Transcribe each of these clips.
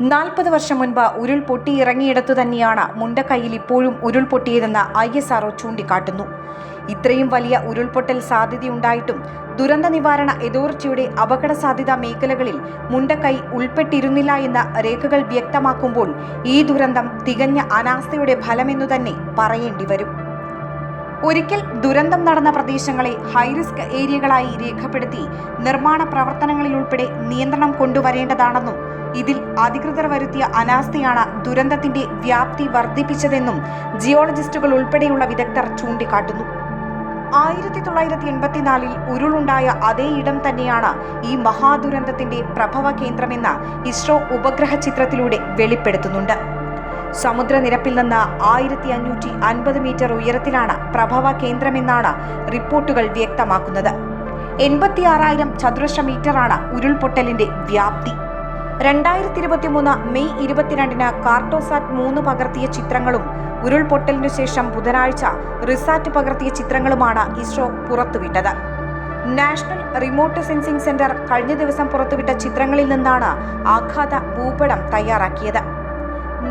നാൽപ്പത് വർഷം മുൻപ് ഉരുൾപൊട്ടി പൊട്ടിയിറങ്ങിയിടത്തു തന്നെയാണ് മുണ്ടക്കൈയിൽ ഇപ്പോഴും ഉരുൾപൊട്ടിയതെന്ന് ഐ എസ് ആർഒ ചൂണ്ടിക്കാട്ടുന്നു. ഇത്രയും വലിയ ഉരുൾപൊട്ടൽ സാധ്യതയുണ്ടായിട്ടും ദുരന്ത നിവാരണ അതോറിറ്റിയുടെ അപകട സാധ്യതാ മേഖലകളിൽ മുണ്ടക്കൈ ഉൾപ്പെട്ടിരുന്നില്ല എന്ന രേഖകൾ വ്യക്തമാക്കുമ്പോൾ ഈ ദുരന്തം തികഞ്ഞ അനാസ്ഥയുടെ ഫലമെന്നു തന്നെ പറയേണ്ടി വരും. ഒരിക്കൽ ദുരന്തം നടന്ന പ്രദേശങ്ങളെ ഹൈറിസ്ക് ഏരിയകളായി രേഖപ്പെടുത്തി നിർമ്മാണ പ്രവർത്തനങ്ങളിൽ ഉൾപ്പെടെ നിയന്ത്രണം കൊണ്ടുവരേണ്ടതാണെന്നും ഇതിൽ അധികൃതർ വരുത്തിയ അനാസ്ഥയാണ് ദുരന്തത്തിന്റെ വ്യാപ്തി വർദ്ധിപ്പിച്ചതെന്നും ജിയോളജിസ്റ്റുകൾ ഉൾപ്പെടെയുള്ള വിദഗ്ധർ ചൂണ്ടിക്കാട്ടുന്നു. ആയിരത്തി തൊള്ളായിരത്തി എൺപത്തിനാലിൽ ഉരുളുണ്ടായ അതേ ഇടം തന്നെയാണ് ഈ മഹാദുരന്തത്തിന്റെ പ്രഭവ കേന്ദ്രമെന്ന് ഇസ്രോ ഉപഗ്രഹ ചിത്രത്തിലൂടെ വെളിപ്പെടുത്തുന്നുണ്ട്. സമുദ്രനിരപ്പിൽ നിന്ന് ആയിരത്തി അഞ്ഞൂറ്റി അൻപത് മീറ്റർ ഉയരത്തിലാണ് പ്രഭവ കേന്ദ്രമെന്നാണ് റിപ്പോർട്ടുകൾ വ്യക്തമാക്കുന്നത്. എൺപത്തിയാറായിരം ചതുരശ്ര മീറ്ററാണ് ഉരുൾപൊട്ടലിന്റെ വ്യാപ്തി. രണ്ടായിരത്തി ഇരുപത്തി മൂന്ന് മെയ് ഇരുപത്തിരണ്ടിന് കാർട്ടോസാറ്റ് മൂന്ന് പകർത്തിയ ചിത്രങ്ങളും ഉരുൾപൊട്ടലിനു ശേഷം ബുധനാഴ്ച റിസാറ്റ് പകർത്തിയ ചിത്രങ്ങളുമാണ് ഇസ്രോ പുറത്തുവിട്ടത്. നാഷണൽ റിമോട്ട് സെൻസിംഗ് സെന്റർ കഴിഞ്ഞ ദിവസം പുറത്തുവിട്ട ചിത്രങ്ങളിൽ നിന്നാണ് ആഘാത ഭൂപടം തയ്യാറാക്കിയത്.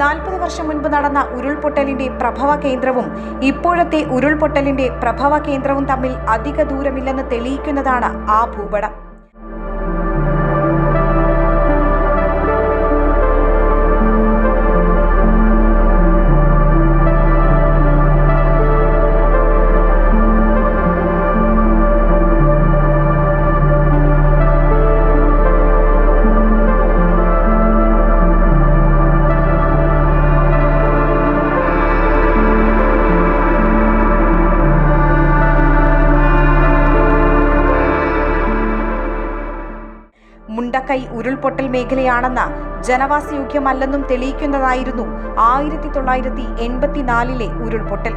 നാൽപ്പത് വർഷം മുൻപ് നടന്ന ഉരുൾപൊട്ടലിന്റെ പ്രഭവ കേന്ദ്രവും ഇപ്പോഴത്തെ ഉരുൾപൊട്ടലിന്റെ പ്രഭവ കേന്ദ്രവും തമ്മിൽ അധിക ദൂരമില്ലെന്ന് തെളിയിക്കുന്നതാണ് ആ ഭൂപടം. മുണ്ടക്കൈ ഉരുൾപൊട്ടൽ മേഖലയാണെന്ന് ജനവാസയോഗ്യമല്ലെന്നും തെളിയിക്കുന്നതായിരുന്നു ആയിരത്തി തൊള്ളായിരത്തി എൺപത്തിനാലിലെ ഉരുൾപൊട്ടൽ.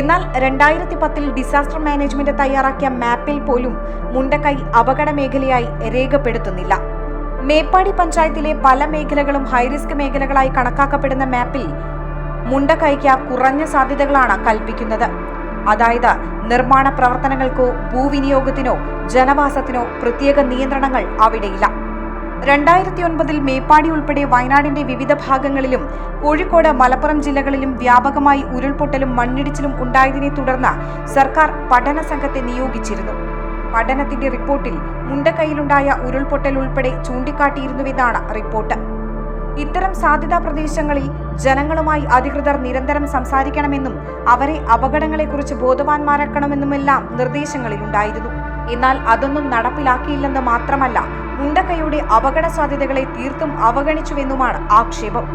എന്നാൽ രണ്ടായിരത്തി പത്തിൽ ഡിസാസ്റ്റർ മാനേജ്മെന്റ് തയ്യാറാക്കിയ മാപ്പിൽ പോലും മുണ്ടക്കൈ അപകട മേഖലയായി രേഖപ്പെടുത്തുന്നില്ല. മേപ്പാടി പഞ്ചായത്തിലെ പല മേഖലകളും ഹൈറിസ്ക് മേഖലകളായി കണക്കാക്കപ്പെടുന്ന മാപ്പിൽ മുണ്ടക്കൈക്ക് കുറഞ്ഞ സാധ്യതകളാണ് കൽപ്പിക്കുന്നത്. അതായത് നിർമ്മാണ പ്രവർത്തനങ്ങൾക്കോ ഭൂവിനിയോഗത്തിനോ ജനവാസത്തിനോ പ്രത്യേക നിയന്ത്രണങ്ങൾ അവിടെയില്ല. രണ്ടായിരത്തി ഒൻപതിൽ മേപ്പാടി ഉൾപ്പെടെ വയനാടിന്റെ വിവിധ ഭാഗങ്ങളിലും കോഴിക്കോട് മലപ്പുറം ജില്ലകളിലും വ്യാപകമായി ഉരുൾപൊട്ടലും മണ്ണിടിച്ചിലും ഉണ്ടായതിനെ തുടർന്ന് സർക്കാർ പഠന സംഘത്തെ നിയോഗിച്ചിരുന്നു. പഠനത്തിന്റെ റിപ്പോർട്ടിൽ മുണ്ടക്കൈയിലുണ്ടായ ഉരുൾപൊട്ടൽ ഉൾപ്പെടെ ചൂണ്ടിക്കാട്ടിയിരുന്നുവെന്നാണ് റിപ്പോർട്ട്. ഇത്തരം സാധ്യതാ പ്രദേശങ്ങളിൽ ജനങ്ങളുമായി അധികൃതർ നിരന്തരം സംസാരിക്കണമെന്നും അവരെ അപകടങ്ങളെക്കുറിച്ച് ബോധവാന്മാരാക്കണമെന്നുമെല്ലാം നിർദ്ദേശങ്ങളിലുണ്ടായിരുന്നു. എന്നാൽ അതൊന്നും നടപ്പിലാക്കിയില്ലെന്ന് മാത്രമല്ല മുണ്ടക്കയുടെ അപകട സാധ്യതകളെ തീർത്തും അവഗണിച്ചുവെന്നുമാണ് ആക്ഷേപം.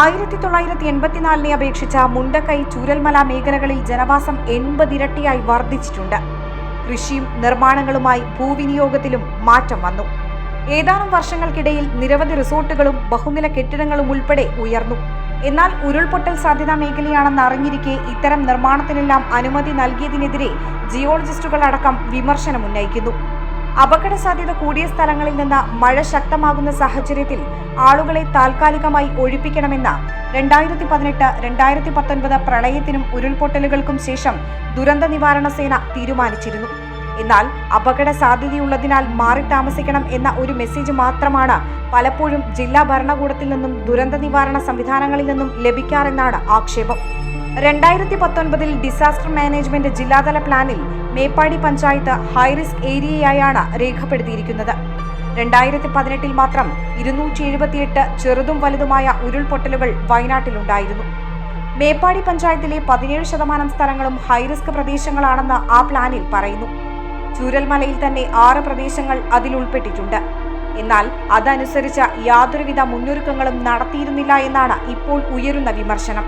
ആയിരത്തി തൊള്ളായിരത്തി എൺപത്തിനാലിനെ അപേക്ഷിച്ച മുണ്ടക്കൈ ചൂരൽമല മേഖലകളിൽ ജനവാസം എൺപതിരട്ടിയായി വർദ്ധിച്ചിട്ടുണ്ട്. കൃഷിയും നിർമ്മാണങ്ങളുമായി ഭൂവിനിയോഗത്തിലും മാറ്റം വന്നു. ഏതാനും വർഷങ്ങൾക്കിടയിൽ നിരവധി റിസോർട്ടുകളും ബഹുനില കെട്ടിടങ്ങളും ഉൾപ്പെടെ ഉയർന്നു. എന്നാൽ ഉരുൾപൊട്ടൽ സാധ്യതാ മേഖലയാണെന്ന് അറിഞ്ഞിരിക്കെ ഇത്തരം നിർമ്മാണത്തിനെല്ലാം അനുമതി നൽകിയതിനെതിരെ ജിയോളജിസ്റ്റുകൾ അടക്കം വിമർശനം ഉന്നയിക്കുന്നു. അപകട സാധ്യത കൂടിയ സ്ഥലങ്ങളിൽ നിന്ന് മഴ ശക്തമാകുന്ന സാഹചര്യത്തിൽ ആളുകളെ താൽക്കാലികമായി ഒഴിപ്പിക്കണമെന്ന രണ്ടായിരത്തി പതിനെട്ട് രണ്ടായിരത്തി പത്തൊൻപത് പ്രളയത്തിനും ഉരുൾപൊട്ടലുകൾക്കും ശേഷം ദുരന്ത നിവാരണ സേന തീരുമാനിച്ചിരുന്നു. എന്നാൽ അപകട സാധ്യതയുള്ളതിനാൽ മാറി താമസിക്കണം എന്ന ഒരു മെസ്സേജ് മാത്രമാണ് പലപ്പോഴും ജില്ലാ ഭരണകൂടത്തിൽ നിന്നും ദുരന്ത നിവാരണ സംവിധാനങ്ങളിൽ നിന്നും ലഭിക്കാറെന്നാണ് ആക്ഷേപം. രണ്ടായിരത്തി പത്തൊൻപതിൽ ഡിസാസ്റ്റർ മാനേജ്മെന്റ് ജില്ലാതല പ്ലാനിൽ മേപ്പാടി പഞ്ചായത്ത് ഹൈറിസ്ക് ഏരിയയായാണ് രേഖപ്പെടുത്തിയിരിക്കുന്നത്. രണ്ടായിരത്തി പതിനെട്ടിൽ മാത്രം ഇരുന്നൂറ്റി എഴുപത്തിയെട്ട് ചെറുതും വലുതുമായ ഉരുൾപൊട്ടലുകൾ വയനാട്ടിലുണ്ടായിരുന്നു. മേപ്പാടി പഞ്ചായത്തിലെ പതിനേഴ് ശതമാനം സ്ഥലങ്ങളും ഹൈറിസ്ക് പ്രദേശങ്ങളാണെന്ന് ആ പ്ലാനിൽ പറയുന്നു. ചൂരൽമലയിൽ തന്നെ ആറ് പ്രദേശങ്ങൾ അതിൽ ഉൾപ്പെട്ടിട്ടുണ്ട്. എന്നാൽ അതനുസരിച്ച യാതൊരുവിധ മുന്നൊരുക്കങ്ങളും നടത്തിയിരുന്നില്ല എന്നാണ് ഇപ്പോൾ ഉയരുന്ന വിമർശനം.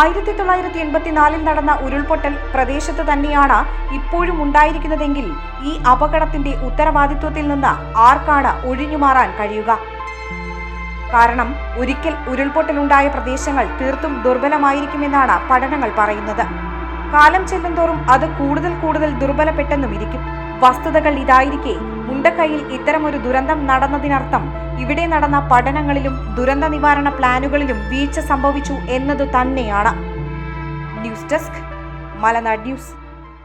ആയിരത്തി തൊള്ളായിരത്തി എൺപത്തിനാലിൽ നടന്ന ഉരുൾപൊട്ടൽ പ്രദേശത്ത് തന്നെയാണ് ഇപ്പോഴും ഉണ്ടായിരിക്കുന്നതെങ്കിൽ ഈ അപകടത്തിന്റെ ഉത്തരവാദിത്വത്തിൽ നിന്ന് ആർക്കാണ് ഒഴിഞ്ഞുമാറാൻ കഴിയുക? കാരണം ഒരിക്കൽ ഉരുൾപൊട്ടലുണ്ടായ പ്രദേശങ്ങൾ തീർത്തും ദുർബലമായിരിക്കുമെന്നാണ് പഠനങ്ങൾ പറയുന്നത്. കാലം ചെല്ലുന്തോറും അത് കൂടുതൽ കൂടുതൽ ദുർബലപ്പെട്ടെന്നും ഇരിക്കും. വസ്തുതകൾ ഇതായിരിക്കെ മുണ്ടക്കൈയിൽ ഇത്തരമൊരു ദുരന്തം നടന്നതിനർത്ഥം ഇവിടെ നടന്ന പഠനങ്ങളിലും ദുരന്ത നിവാരണ പ്ലാനുകളിലും വീഴ്ച സംഭവിച്ചു എന്നതു തന്നെയാണ്. News desk Malanad news.